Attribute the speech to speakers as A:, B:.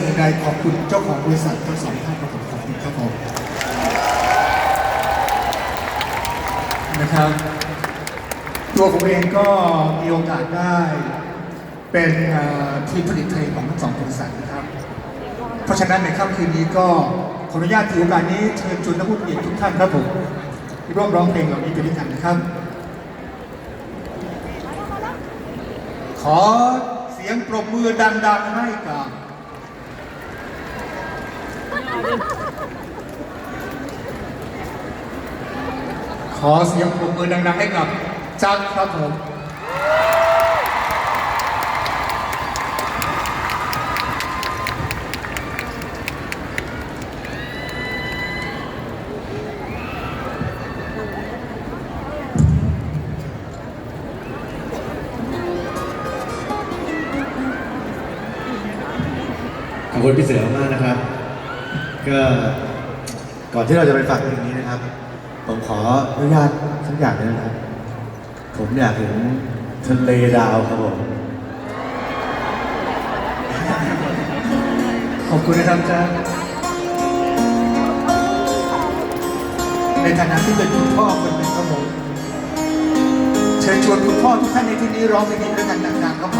A: สิ่งอื่นใดขอบคุณเจ้าของบริษัททั้งสองท่านครับผมขอบคุณครับผมนะครับ ตัวผมเองก็มีโอกาสได้เป็นทีมผลิตเพลงของทั้งสองบริษัทนะครับ เพราะฉะนั้นในค่ำคืนนี้ก็ขออนุญาตถือโอกาสนี้เชิญชวนนักพูดเกียรติทุกท่านครับผมร่วมร้องเพลงเหล่านี้ไปด้วยกันนะครับ ขอเสียงปรบมือดังๆให้กับ ขอเสียงปรบมือดังๆให้กับจักครับผม
B: ขอบคุณพี่เสือมากนะครับ ก็ก่อนที่เราจะไปฟังเพลงนี้นะครับ ผมขออนุญาตสักอย่างหนึงนะครับ ผมอยากเห็นทะเลดาวครับผม
A: ขอบคุณนะครับจักรในฐานะที่เป็นคุณพ่อคนหนึ่งครับผมเชิญชวนคุณพ่อทุกท่านในที่นี้ร้องเพลงนี้ด้วยกันดังๆครับผม